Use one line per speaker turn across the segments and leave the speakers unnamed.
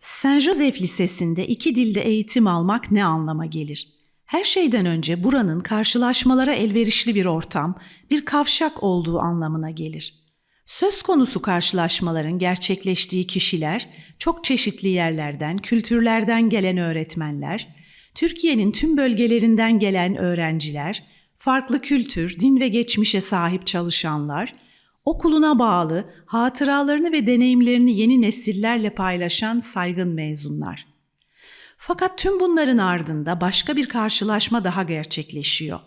Saint Joseph Lisesi'nde iki dilde eğitim almak ne anlama gelir? Her şeyden önce buranın karşılaşmalara elverişli bir ortam, bir kavşak olduğu anlamına gelir. Söz konusu karşılaşmaların gerçekleştiği kişiler, çok çeşitli yerlerden, kültürlerden gelen öğretmenler, Türkiye'nin tüm bölgelerinden gelen öğrenciler, farklı kültür, din ve geçmişe sahip çalışanlar, okuluna bağlı hatıralarını ve deneyimlerini yeni nesillerle paylaşan saygın mezunlar. Fakat tüm bunların ardında başka bir karşılaşma daha gerçekleşiyor.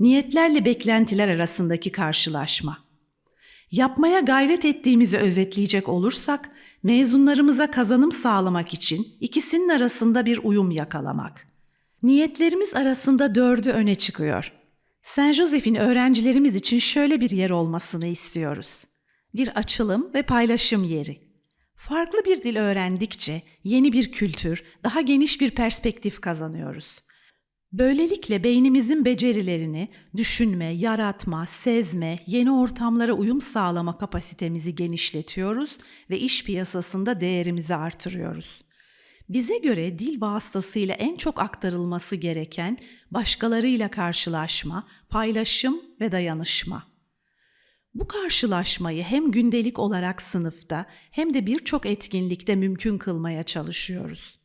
Niyetlerle beklentiler arasındaki karşılaşma. Yapmaya gayret ettiğimizi özetleyecek olursak, mezunlarımıza kazanım sağlamak için ikisinin arasında bir uyum yakalamak. Niyetlerimiz arasında dördü öne çıkıyor. Saint Joseph'in öğrencilerimiz için şöyle bir yer olmasını istiyoruz. Bir açılım ve paylaşım yeri. Farklı bir dil öğrendikçe yeni bir kültür, daha geniş bir perspektif kazanıyoruz. Böylelikle beynimizin becerilerini düşünme, yaratma, sezme, yeni ortamlara uyum sağlama kapasitemizi genişletiyoruz ve iş piyasasında değerimizi artırıyoruz. Bize göre dil vasıtasıyla en çok aktarılması gereken başkalarıyla karşılaşma, paylaşım ve dayanışma. Bu karşılaşmayı hem gündelik olarak sınıfta hem de birçok etkinlikte mümkün kılmaya çalışıyoruz.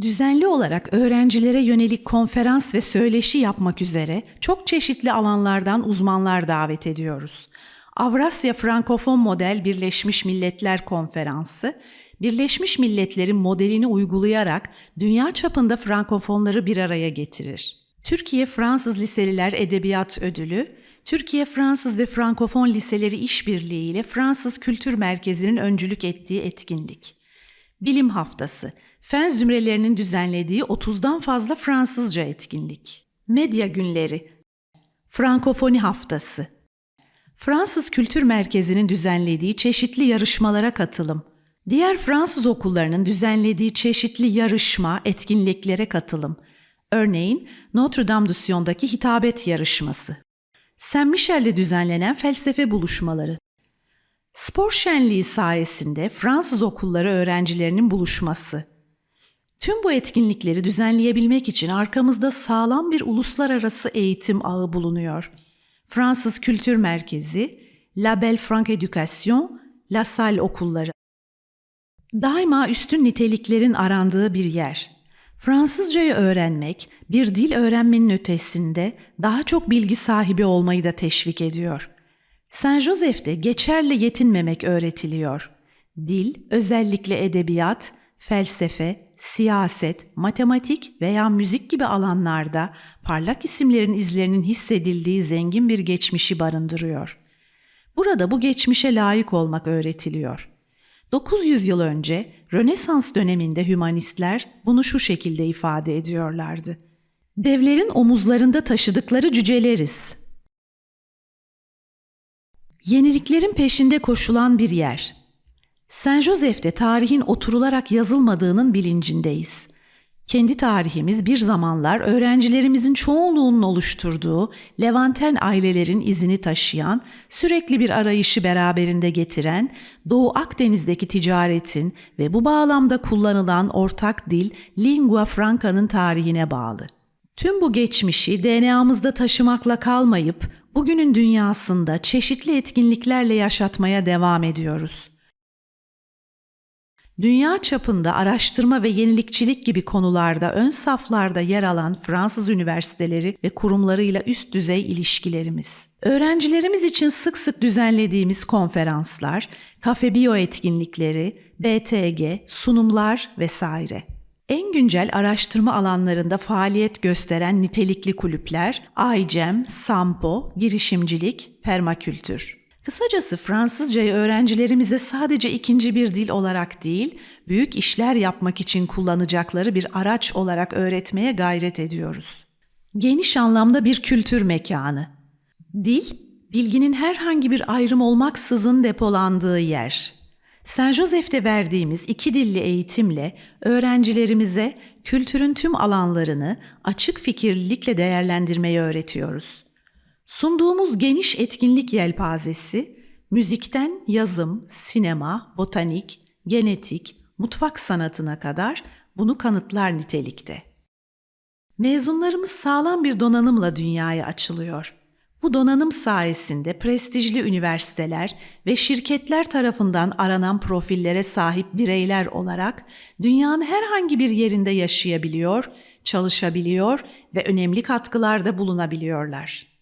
Düzenli olarak öğrencilere yönelik konferans ve söyleşi yapmak üzere çok çeşitli alanlardan uzmanlar davet ediyoruz. Avrasya Frankofon Model Birleşmiş Milletler Konferansı, Birleşmiş Milletler'in modelini uygulayarak dünya çapında Frankofonları bir araya getirir. Türkiye Fransız Liseliler Edebiyat Ödülü, Türkiye Fransız ve Frankofon Liseleri İşbirliği ile Fransız Kültür Merkezi'nin öncülük ettiği etkinlik. Bilim Haftası, fen zümrelerinin düzenlediği 30'dan fazla Fransızca etkinlik. Medya Günleri, Frankofoni Haftası, Fransız Kültür Merkezi'nin düzenlediği çeşitli yarışmalara katılım, diğer Fransız okullarının düzenlediği çeşitli yarışma, etkinliklere katılım, örneğin Notre Dame de Sion'daki hitabet yarışması, Saint Michel'de düzenlenen felsefe buluşmaları, spor şenliği sayesinde Fransız okulları öğrencilerinin buluşması, Tüm bu etkinlikleri düzenleyebilmek için arkamızda sağlam bir uluslararası eğitim ağı bulunuyor. Fransız Kültür Merkezi, La Belle Franc Education, La Salle okulları. Daima üstün niteliklerin arandığı bir yer. Fransızcayı öğrenmek, bir dil öğrenmenin ötesinde daha çok bilgi sahibi olmayı da teşvik ediyor. Saint Joseph'te geçerle yetinmemek öğretiliyor. Dil, özellikle edebiyat, felsefe, siyaset, matematik veya müzik gibi alanlarda parlak isimlerin izlerinin hissedildiği zengin bir geçmişi barındırıyor. Burada bu geçmişe layık olmak öğretiliyor. 900 yıl önce Rönesans döneminde hümanistler bunu şu şekilde ifade ediyorlardı. Devlerin omuzlarında taşıdıkları cüceleriz. Yeniliklerin peşinde koşulan bir yer. Saint Joseph'te tarihin oturularak yazılmadığının bilincindeyiz. Kendi tarihimiz bir zamanlar öğrencilerimizin çoğunluğunun oluşturduğu Levanten ailelerin izini taşıyan, sürekli bir arayışı beraberinde getiren, Doğu Akdeniz'deki ticaretin ve bu bağlamda kullanılan ortak dil lingua franca'nın tarihine bağlı. Tüm bu geçmişi DNA'mızda taşımakla kalmayıp bugünün dünyasında çeşitli etkinliklerle yaşatmaya devam ediyoruz. Dünya çapında araştırma ve yenilikçilik gibi konularda ön saflarda yer alan Fransız üniversiteleri ve kurumlarıyla üst düzey ilişkilerimiz. Öğrencilerimiz için sık sık düzenlediğimiz konferanslar, kafe bio etkinlikleri, BTG, sunumlar vesaire. En güncel araştırma alanlarında faaliyet gösteren nitelikli kulüpler, AICEM, SAMPO, girişimcilik, permakültür. Kısacası Fransızcayı öğrencilerimize sadece ikinci bir dil olarak değil, büyük işler yapmak için kullanacakları bir araç olarak öğretmeye gayret ediyoruz. Geniş anlamda bir kültür mekanı. Dil, bilginin herhangi bir ayrım olmaksızın depolandığı yer. Saint Joseph'te verdiğimiz iki dilli eğitimle öğrencilerimize kültürün tüm alanlarını açık fikirlilikle değerlendirmeyi öğretiyoruz. Sunduğumuz geniş etkinlik yelpazesi, müzikten yazım, sinema, botanik, genetik, mutfak sanatına kadar bunu kanıtlar nitelikte. Mezunlarımız sağlam bir donanımla dünyaya açılıyor. Bu donanım sayesinde prestijli üniversiteler ve şirketler tarafından aranan profillere sahip bireyler olarak dünyanın herhangi bir yerinde yaşayabiliyor, çalışabiliyor ve önemli katkılarda bulunabiliyorlar.